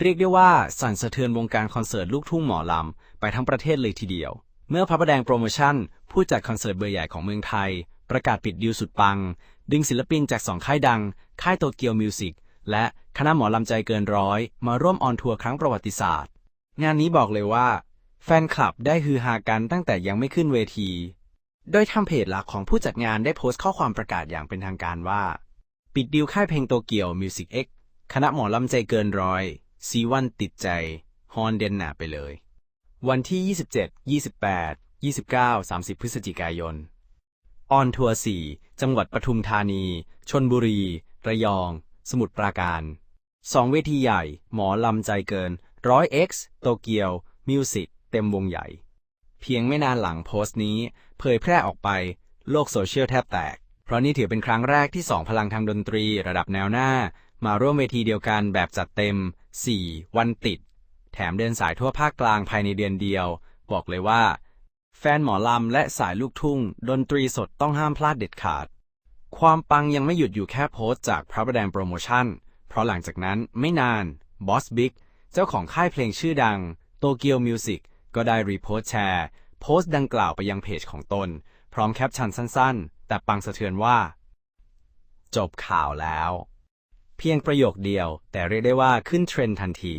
เรียกได้ว่าสั่นสะเทือนวงการคอนเสิร์ตลูกทุ่งหมอลำ ไปทั้งประเทศเลยทีเดียว เมื่อพระประแดงโปรโมชั่น ผู้จัดคอนเสิร์ตเบอร์ใหญ่ของเมืองไทย ประกาศปิดดีลสุดปัง ดึงศิลปินจากสองค่ายดัง ค่ายโตเกียวมิวสิกและคณะหมอลำใจเกินร้อย มาร่วมออนทัวร์ครั้งประวัติศาสตร์ งานนี้บอกเลยว่า แฟนคลับได้ฮือฮากันตั้งแต่ยังไม่ขึ้นเวที โดยทางเพจหลักของผู้จัดงานได้โพสต์ข้อความประกาศอย่างเป็นทางการว่า ปิดดีลค่ายเพลงโตเกียวมิวสิกเอ็กคณะหมอลำใจเกินร้อย ซีวันติดใจ ฮอนเดนหนาไปเลย วันที่ 27 28 29 30 พฤศจิกายน ออนทัวร์4จังหวัดปทุมธานี ชนบุรี ระยอง สมุทรปราการสองเวทีใหญ่ หมอลำใจเกิน 100x โตเกียว มิวสิกเต็มวงใหญ่ เพียงไม่นานหลังโพสต์นี้ เผยแพร่ออกไป โลกโซเชียลแทบแตก เพราะนี่ถือเป็นครั้งแรกที่สองพลังทางดนตรี ระดับแนวหน้า มาร่วมเวทีเดียวกันแบบจัดเต็ม 4 วันติด แถมเดินสายทั่วภาคกลางภายในเดือนเดียว บอกเลยว่า แฟนหมอลำและสายลูกทุ่ง ดนตรีสดต้องห้ามพลาดเด็ดขาด ความปังยังไม่หยุดอยู่แค่โพสต์จากพระประแดงโปรโมชั่น เพราะหลังจากนั้นไม่นานบอสบิ๊กเจ้าของค่ายเพลงชื่อดังโตเกียวมิวสิกก็ได้รีโพสต์แชร์ โพสต์ดังกล่าวไปยังเพจของตน พร้อมแคปชั่นสั้นๆ แต่ปังสะเทือนว่า จบข่าวแล้ว พียงประโยคเดียว แต่เรียกได้ว่าขึ้นเทรนด์ทันที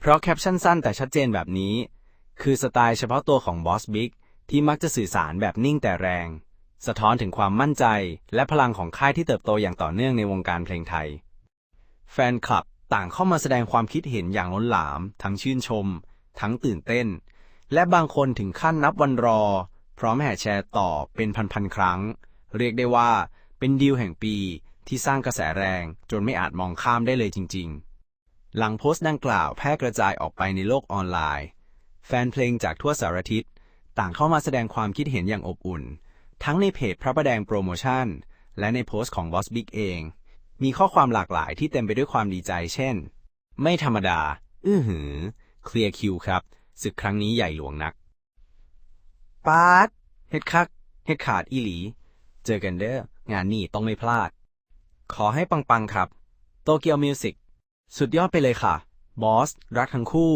เพราะแคปชั่นสั้นแต่ชัดเจนแบบนี้ คือสไตล์เฉพาะตัวของบอสบิ๊กที่มักจะสื่อสารแบบนิ่งแต่แรง สะท้อนถึงความมั่นใจ และพลังของค่ายที่เติบโตอย่างต่อเนื่องในวงการเพลงไทย แฟนคลับต่างเข้ามาแสดงความคิดเห็นอย่างล้นหลาม ทั้งชื่นชม ทั้งตื่นเต้น และบางคนถึงขั้นนับวันรอ พร้อมแห่แชร์ต่อเป็นพันๆครั้ง เรียกได้ว่าเป็นดีลแห่งปี ที่สร้างกระแสแรงจนไม่อาจมองข้ามได้เลยจริง ๆ หลังโพสต์ดังกล่าวแพร่กระจายออกไปในโลกออนไลน์ แฟนเพลงจากทั่วสารทิศต่างเข้ามาแสดงความคิดเห็นอย่างอบอุ่น ทั้งในเพจพระประแดงโปรโมชั่น และในโพสต์ของบอสบิ๊กเอง มีข้อความหลากหลายที่เต็มไปด้วยความดีใจ เช่น ไม่ธรรมดา อื้อหือ เคลียร์คิวครับศึกครั้งนี้ใหญ่หลวงนักปาดเฮ็ดคักเฮ็ดขาดอีหลี เจอกันเด้องานนี้ต้องไม่พลาด ขอให้ปังๆครับโตเกียวมิวสิกสุดยอดไปเลยค่ะ บอส รักทั้งคู่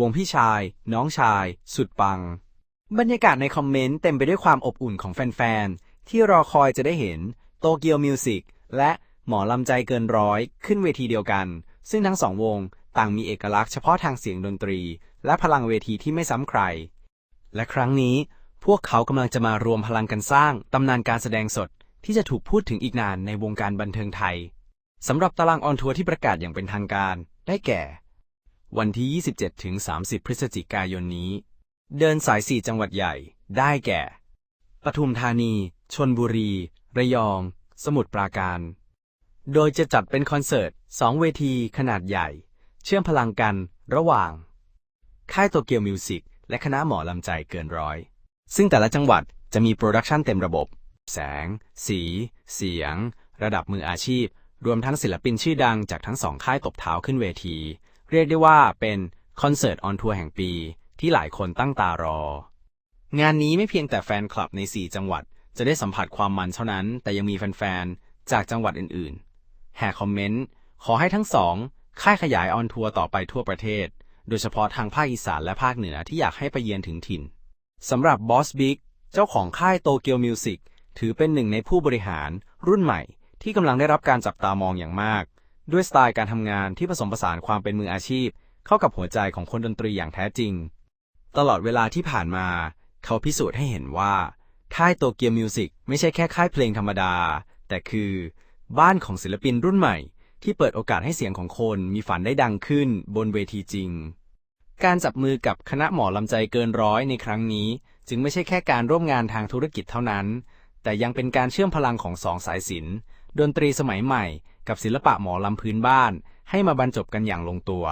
วงพี่ชาย น้องชาย สุดปัง บรรยากาศในคอมเมนต์เต็มไปด้วยความอบอุ่นของแฟนๆ ที่รอคอยจะได้เห็นโตเกียวมิวสิกและหมอลำใจเกินร้อยขึ้นเวทีเดียวกัน ซึ่งทั้งสองวงต่างมีเอกลักษณ์เฉพาะทางเสียงดนตรี และพลังเวทีที่ไม่ซ้ำใคร และครั้งนี้พวกเขากำลังจะมารวมพลังกันสร้างตำนานการแสดงสด ที่จะถูกพูดถึงอีกนานในวงการบันเทิงไทยสำหรับตารางออนทัวร์ที่ประกาศอย่างเป็นทางการ ได้แก่ วันที่ 27 ถึง 30 พฤศจิกายนนี้ เดินสาย 4 จังหวัดใหญ่ ได้แก่ ปทุมธานี ชนบุรี ระยอง สมุทรปราการ โดยจะจัดเป็นคอนเสิร์ต 2 เวทีขนาดใหญ่ เชื่อมพลังกันระหว่าง ค่ายโตเกียวมิวสิกและคณะหมอลำใจเกินร้อย ซึ่งแต่ละจังหวัดจะมีโปรดักชันเต็มระบบ แสง สี เสียง ระดับมืออาชีพ รวมทั้งศิลปินชื่อดังจากทั้งสองค่ายตบเท้าขึ้นเวที เรียกได้ว่าเป็นคอนเสิร์ตออนทัวร์แห่งปี ที่หลายคนตั้งตารอ งานนี้ไม่เพียงแต่แฟนคลับใน 4 จังหวัด จะได้สัมผัสความมันเท่านั้น แต่ยังมีแฟนๆ จากจังหวัดอื่นๆ แห่คอมเมนต์ ขอให้ทั้งสองค่ายขยายออนทัวร์ต่อไปทั่วประเทศ โดยเฉพาะทางภาคอีสานและภาคเหนือที่อยากให้ไปเยือนถึงถิ่นสำหรับบอสบิ๊กเจ้าของค่ายโตเกียวมิวสิก ถือเป็นหนึ่งในผู้บริหารรุ่นใหม่ ที่กำลังได้รับการจับตามองอย่างมาก ด้วยสไตล์การทำงานที่ผสมผสานความเป็นมืออาชีพ เข้ากับหัวใจของคนดนตรีอย่างแท้จริง ตลอดเวลาที่ผ่านมา เขาพิสูจน์ให้เห็นว่า ค่ายโตเกียวมิวสิกไม่ใช่แค่ค่ายเพลงธรรมดา แต่คือ บ้านของศิลปินรุ่นใหม่ ที่เปิดโอกาสให้เสียงของคนมีฝันได้ดังขึ้นบนเวทีจริงการจับมือกับคณะหมอลำใจเกินร้อยในครั้งนี้ จึงไม่ใช่แค่การร่วมงานทางธุรกิจเท่านั้น แต่ยังเป็นการเชื่อมพลังของสองสายศิลป์ดนตรีสมัยใหม่ กับศิลปะหมอลำพื้นบ้าน ให้มาบรรจบกันอย่างลงตัว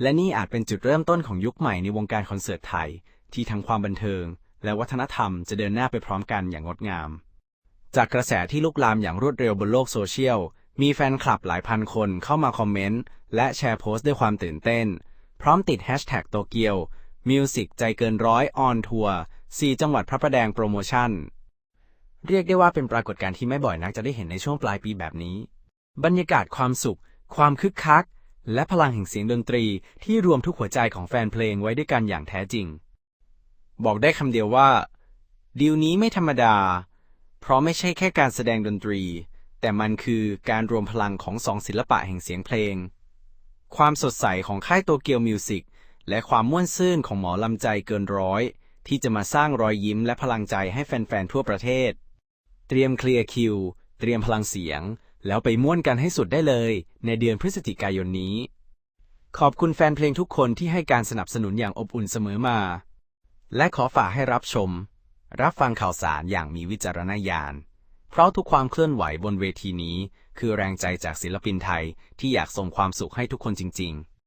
และนี่อาจเป็นจุดเริ่มต้นของยุคใหม่ในวงการคอนเสิร์ตไทย ที่ทั้งความบันเทิง และวัฒนธรรมจะเดินหน้าไปพร้อมกันอย่างงดงาม จากกระแสที่ลุกลามอย่างรวดเร็วบนโลกโซเชียลมีแฟนคลับหลายพันคนเข้ามาคอมเมนต์และแชร์โพสต์ด้วยความตื่นเต้น พร้อมติดแฮชแท็กโตเกียวมิวสิกใจเกินร้อยออนทัวร์4จังหวัดพระประแดงโปรโมชั่น เรียกได้ว่าเป็นปรากฏการณ์ที่ไม่บ่อยนักจะได้เห็นในช่วงปลายปีแบบนี้ บรรยากาศความสุข ความคึกคัก และพลังแห่งเสียงดนตรีที่รวมทุกหัวใจของแฟนเพลงไว้ด้วยกันอย่างแท้จริง บอกได้คำเดียวว่า ดีลนี้ไม่ธรรมดา เพราะไม่ใช่แค่การแสดงดนตรี แต่มันคือการรวมพลังของสองศิลปะแห่งเสียงเพลง ความสดใสของค่ายโตเกียวมิวสิกและความม่วนซื่นของหมอลำใจเกินร้อย ที่จะมาสร้างรอยยิ้มและพลังใจให้แฟนๆทั่วประเทศ เตรียมเคลียร์คิว เตรียมพลังเสียง แล้วไปม่วนกันให้สุดได้เลย ในเดือนพฤศจิกายนนี้ ขอบคุณแฟนเพลงทุกคนที่ให้การสนับสนุนอย่างอบอุ่นเสมอมา และขอฝากให้รับชม รับฟังข่าวสารอย่างมีวิจารณญาณ เพราะทุกความเคลื่อนไหวบนเวทีนี้ คือแรงใจจากศิลปินไทยที่อยากส่งความสุขให้ทุกคนจริง ๆ